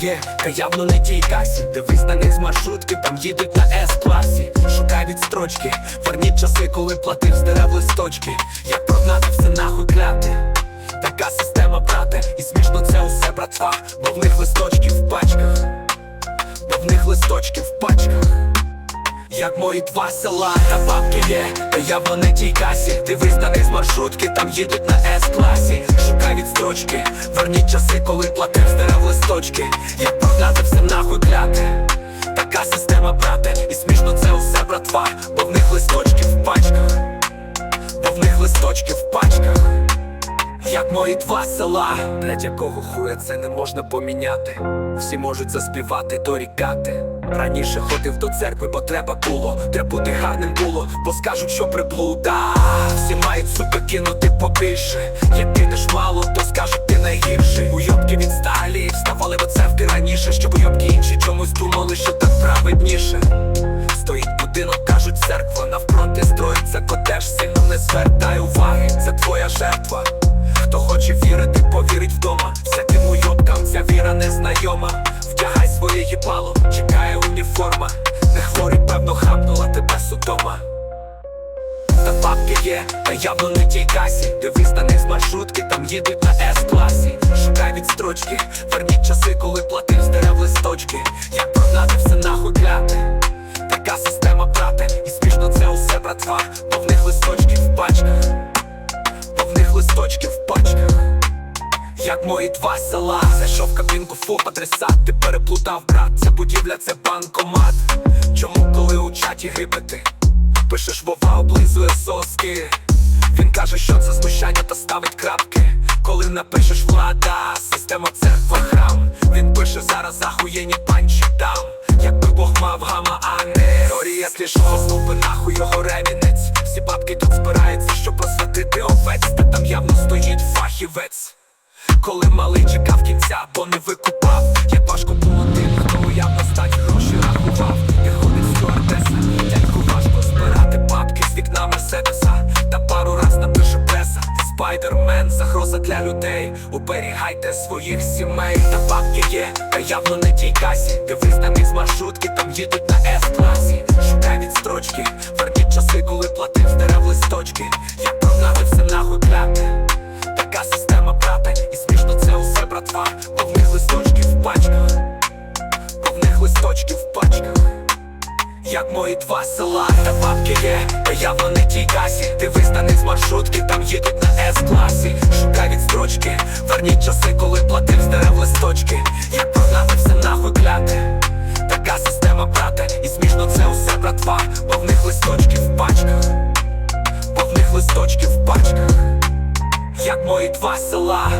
є, та явно не тій касі. Дивись на них з маршрутки, там їдуть на С-класі. Шукай від строчки, верніть часи, коли платив з дерев листочки. Як прогнати все нахуй кляти? Така система, брате, і смішно це усе, братва. Бо в них листочки в пачках. Бо в них листочки в пачках. Як мої два села, та бабки є, я в не тій касі. Дивись на них з маршрутки, там їдуть на С-класі. Шукай відстрочки, верніть часи, коли платив дерев листочки. Як прогнати всім нахуй кляти. Така система, брате, і смішно це усе, братва. Бо в них листочки в пачках. Бо в них листочки в пачках як мої два села, блять, якого хуя це не можна поміняти. Всі можуть заспівати, дорікати. Раніше ходив до церкви, бо треба було, треба бути гарним було, бо скажуть, що приблуда. Всі мають сука кинути побільше. Як кинеш мало, то скажуть ти найгірший. Уйобки від сталі вставали в церкви раніше, щоб уйобки інші чомусь думали, що так праведніше. Стоїть будинок, кажуть, церква навпроти строїться котеж, сильно не звертай уваги, це твоя жертва. Хто хоче вірити, повірить вдома. Всяким уйобкам ця віра незнайома. Вдягай своє їбало, чекає уніформа. Не хворий, певно, хапнула тебе судома. Та бабки є, та явно не тій касі Дивись на з маршрутки, там їдуть на С-класі Шукай від строчки, верніть часи, коли платив з дерев листочки Як прогнати все нахуй кляти Така система, брате, і смішно це усе, братва Бо в них листочки листочки в пачках. Як мої два села. Зайшов кабінку фу адресат Ти переплутав, брат, це будівля, це банкомат. Чому коли у чаті гибити? Пишеш вова, облизує соски. Він каже, що це знущання та ставить крапки. Коли напишеш влада, система церква храм. Він пише зараз ахуєнні панчі дам. Якби Бог мав гама, а не Орія слішого знов Всі бабки тут збираються, щоб посвятити овець. Та там явно стоїть фахівець. Коли малий чекав кінця, бо не викупав. Як важко було тим, хто уявно стать гроші рахував. Як ходить стюардеса, дядьку важко збирати бабки з вікна Мерседеса. Та пару раз напише преса Спайдермен, загроза для людей. Уберігайте своїх сімей Та бабки є, та явно не тій касі. Дивись на них з маршрутки, там їдуть Як мої два села, та бабки є, та явно не тій касі. Них з маршрутки, там їдуть на С-класі. Шукай від строчки, верніть часи, коли платив з дерев листочки. Як прогнати все нахуй кляти Така система, брате, і смішно це усе, братва. Бо в них листочки в пачках. Бо в них листочки в пачках. Як мої два села